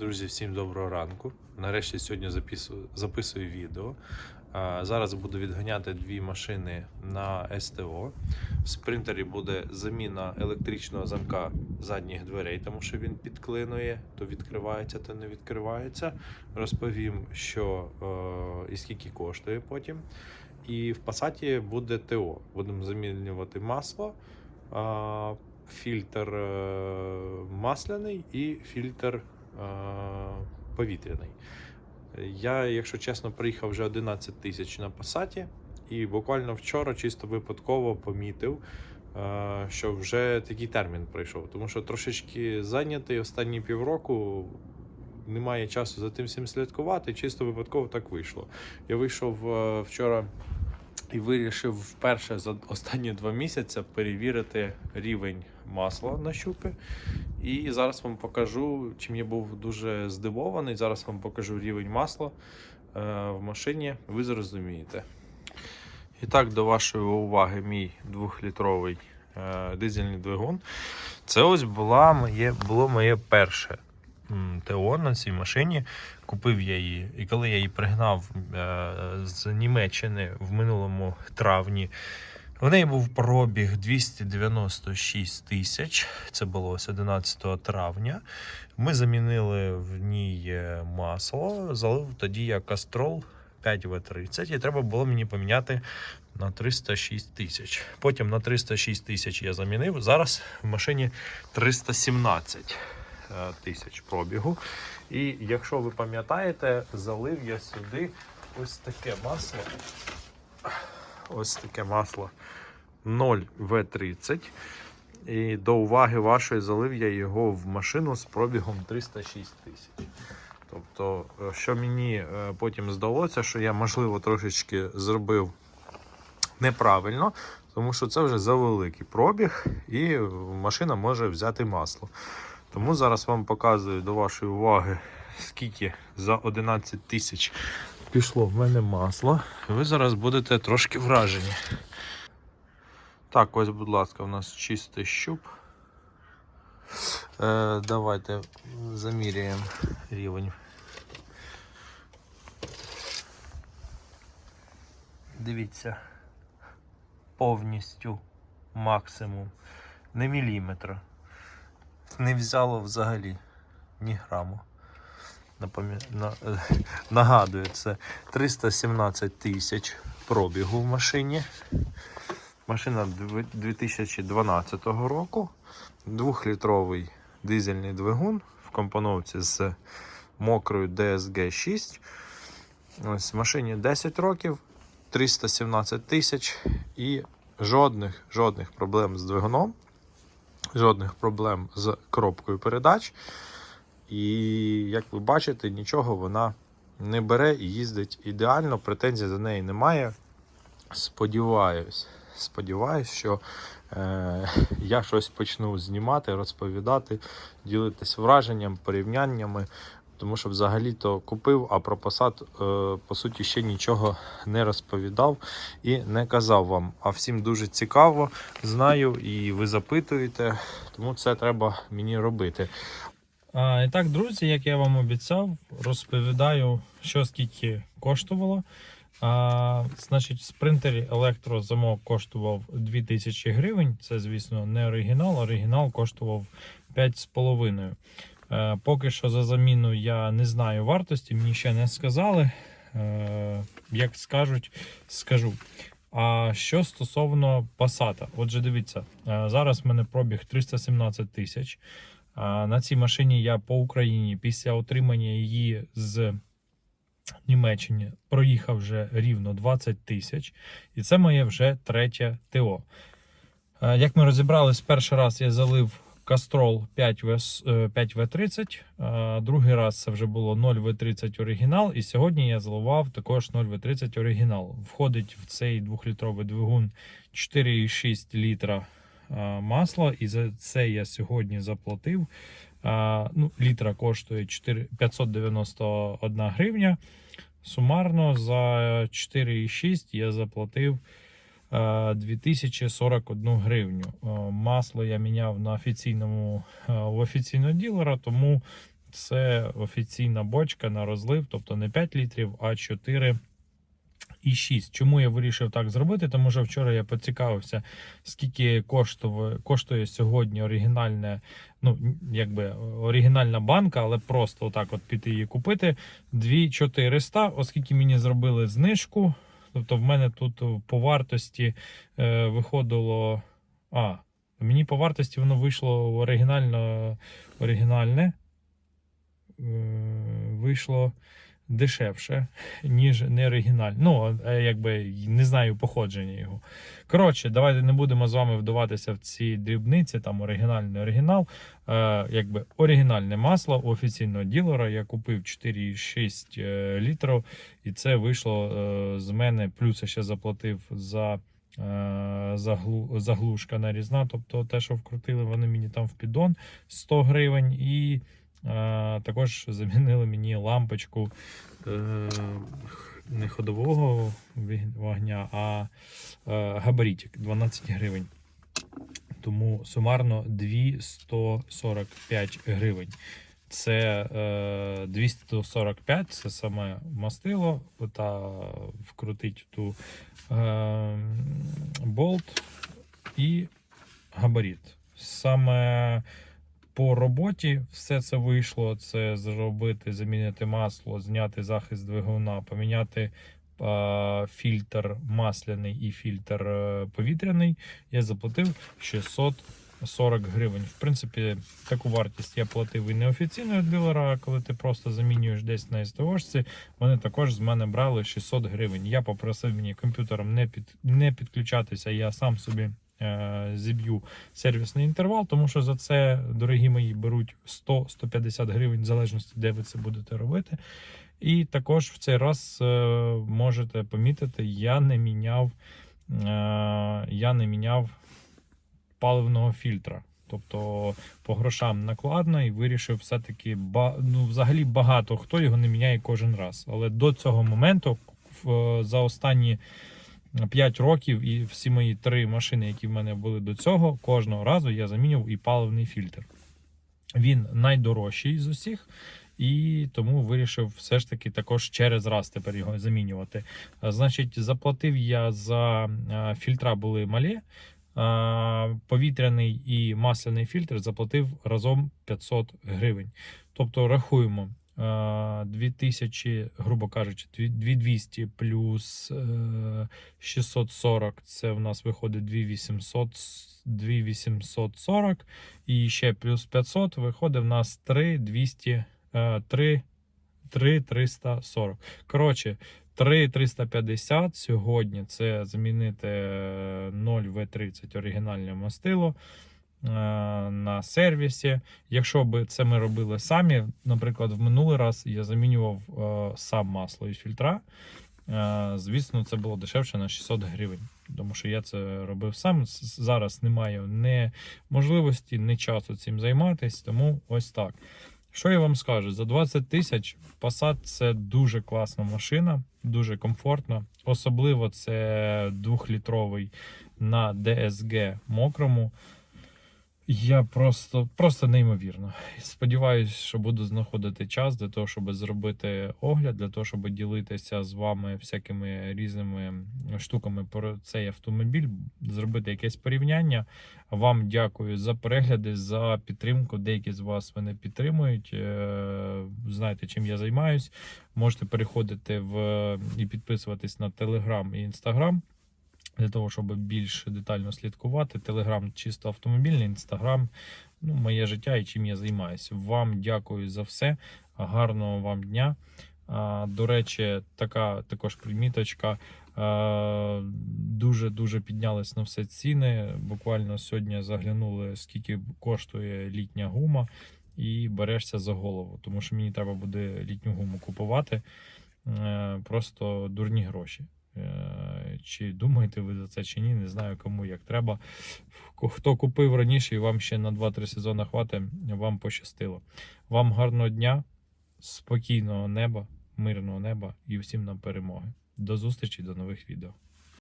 Друзі, всім доброго ранку. Нарешті сьогодні записую, записую відео. Зараз буду відганяти дві машини на СТО. В спринтері буде заміна електричного замка задніх дверей, тому що він підклинує, то відкривається, то не відкривається. Розповім, що е, і скільки коштує потім. І в Passat буде ТО. Будемо замінювати масло, а, фільтр е, масляний і фільтр е, повітряний. Я, якщо чесно, приїхав вже 11 тисяч на Passat і буквально вчора чисто випадково помітив, е, що вже такий термін прийшов. Тому що трошечки зайнятий останні півроку. Немає часу за тим всім слідкувати, чисто випадково так вийшло. Я вийшов е, вчора і вирішив вперше за останні два місяці перевірити рівень масла на щупи. І зараз вам покажу, чим я був дуже здивований. Зараз вам покажу рівень масла е, в машині. Ви зрозумієте. І так, до вашої уваги, мій двохлітровий е, дизельний двигун. Це ось була моє, було моє перше ТО на цій машині. Купив я її. І коли я її пригнав е, з Німеччини в минулому травні, в неї був пробіг 296 тисяч. Це було ось 11 травня. Ми замінили в ній е, масло, залив тоді я кастрол 5В30, і треба було мені поміняти на 306 тисяч. Потім на 306 тисяч я замінив. Зараз в машині 317 е, тисяч пробігу. І якщо ви пам'ятаєте, залив я сюди ось таке масло. Ось таке масло 0В30. І до уваги вашої залив я його в машину з пробігом 306 тисяч. Тобто, е, що мені е, потім здалося, що я, можливо, трошечки зробив неправильно, тому що це вже за великий пробіг, і машина може взяти масло. Тому зараз вам показую до вашої уваги, скільки за 11 тисяч пішло в мене масло. Ви зараз будете трошки вражені. Так, ось, будь ласка, у нас чистий щуп. Е, давайте заміряємо рівень. Дивіться, повністю максимум. Не міліметра. Не взяло взагалі ні граму. Напомі... На... Нагадую, це 317 тисяч пробігу в машині. Машина 2012 року. Двохлітровий дизельний двигун в компоновці з мокрою DSG 6. Ось машині 10 років, 317 тисяч і жодних, жодних проблем з двигуном, жодних проблем з коробкою передач. І як ви бачите, нічого вона не бере і їздить ідеально, претензій до неї немає. Сподіваюсь, сподіваюсь, що е, я щось почну знімати, розповідати, ділитись враженням, порівняннями. Тому що взагалі-то купив, а про посад, е, по суті, ще нічого не розповідав і не казав вам. А всім дуже цікаво, знаю, і ви запитуєте, тому це треба мені робити. А, і так, друзі, як я вам обіцяв, розповідаю, що скільки коштувало. А, значить, в спринтері електрозамок коштував 2000 гривень. Це, звісно, не оригінал. Оригінал коштував 5,5. Е, поки що за заміну я не знаю вартості, мені ще не сказали. Е, як скажуть, скажу. А що стосовно Passat, отже, дивіться, е, зараз в мене пробіг 317 тисяч. На цій машині я по Україні після отримання її з Німеччини проїхав вже рівно 20 тисяч, і це моє вже третє ТО. Як ми розібрались, перший раз я залив Castrol 5В30, е, другий раз це вже було 0В30 оригінал, і сьогодні я заливав також 0В30 оригінал. Входить в цей 2-літровий двигун 4,6 літра масла, і за це я сьогодні заплатив. Ну, літра коштує 4 591 гривня. Сумарно за 4,6 я заплатив 2041 гривню. Е, Масло я міняв на офіційному е, в офіційного ділера, тому Це офіційна бочка на розлив, тобто не 5 літрів, а 4 і 6. Чому я вирішив так зробити? Тому що вчора я поцікавився, скільки коштує, коштує сьогодні оригінальне, ну якби оригінальна банка, але просто отак от піти її купити. 2400, оскільки мені зробили знижку. Тобто в мене тут по вартості е, виходило. А, мені по вартості воно вийшло оригінально, оригінальне. Е, вийшло дешевше, ніж не оригінальне. Ну, е, якби не знаю походження його. Коротше, давайте не будемо з вами вдаватися в ці дрібниці, там оригінальний оригінал. Е, якби оригінальне масло у офіційного ділера. Я купив 4,6 е, літрів, і це вийшло е, з мене. Плюс я ще заплатив за. е, заглу- Заглушка нарізна, тобто те, що вкрутили, вони мені там в піддон 100 гривень, і також замінили мені лампочку е, не ходового вогня, а е, габаритик 12 гривень. Тому сумарно 245 гривень. Це е, 245, це саме мастило, та вкрутить ту е, болт і габарит. Саме по роботі все це вийшло. Це зробити, замінити масло, зняти захист двигуна, поміняти е, фільтр масляний і фільтр е, повітряний. Я заплатив 640 гривень. В принципі, таку вартість я платив і неофіційного дилера, коли ти просто замінюєш десь на СТОшці. Вони також з мене брали 600 гривень. Я попросив мені комп'ютером не, під, не підключатися, я сам собі зіб'ю сервісний інтервал, тому що за це, дорогі мої, беруть 100-150 гривень, в залежності, де ви це будете робити. І також в цей раз е, можете помітити, я не міняв, е, я не міняв паливного фільтра. Тобто по грошам накладно і вирішив все-таки ну, взагалі багато хто його не міняє кожен раз. Але до цього моменту за останні 5 років і всі мої три машини, які в мене були до цього, кожного разу я замінював і паливний фільтр. Він найдорожчий з усіх, і тому вирішив все ж таки також через раз тепер його замінювати. Значить, заплатив я за фільтра були малі. Повітряний і масляний фільтр заплатив разом 500 гривень. Тобто рахуємо 2000, грубо кажучи, 2200 плюс е, 640, це в нас виходить 2800, 2840, і ще плюс 500 виходить в нас 3200, е, 3, 3340. Коротше, 3350 сьогодні це замінити е, 0В30 оригінальне мастило е, на сервісі. Якщо б це ми робили самі, наприклад, в минулий раз я замінював е, сам масло і фільтра. Е, Звісно, це було дешевше на 600 гривень, тому що я це робив сам. Зараз немає ні можливості, ні часу цим займатися, тому ось так. Що я вам скажу? За 20 тисяч Passat це дуже класна машина, дуже комфортна. Особливо це двохлітровий на DSG мокрому. Я просто, просто неймовірно. Сподіваюсь, що буду знаходити час для того, щоб зробити огляд, для того, щоб ділитися з вами всякими різними штуками про цей автомобіль, зробити якесь порівняння. Вам дякую за перегляди, за підтримку. Деякі з вас мене підтримують. е, Знаєте, чим я займаюсь. Можете переходити в і підписуватись на Telegram і Instagram для того, щоб більш детально слідкувати. Телеграм чисто автомобільний, інстаграм, ну, моє життя і чим я займаюся. Вам дякую за все. Гарного вам дня. А, До речі, така також приміточка. Дуже дуже піднялись на все ціни. Буквально сьогодні заглянули, скільки коштує літня гума, і берешся за голову, тому що мені треба буде літню гуму купувати. Е, Просто дурні гроші. Чи думаєте ви за це чи ні? Не знаю кому як треба. Хто купив раніше і вам ще на 2-3 сезони хватить, вам пощастило. Вам гарного дня, спокійного неба, мирного неба і всім нам перемоги. До зустрічі, до нових відео.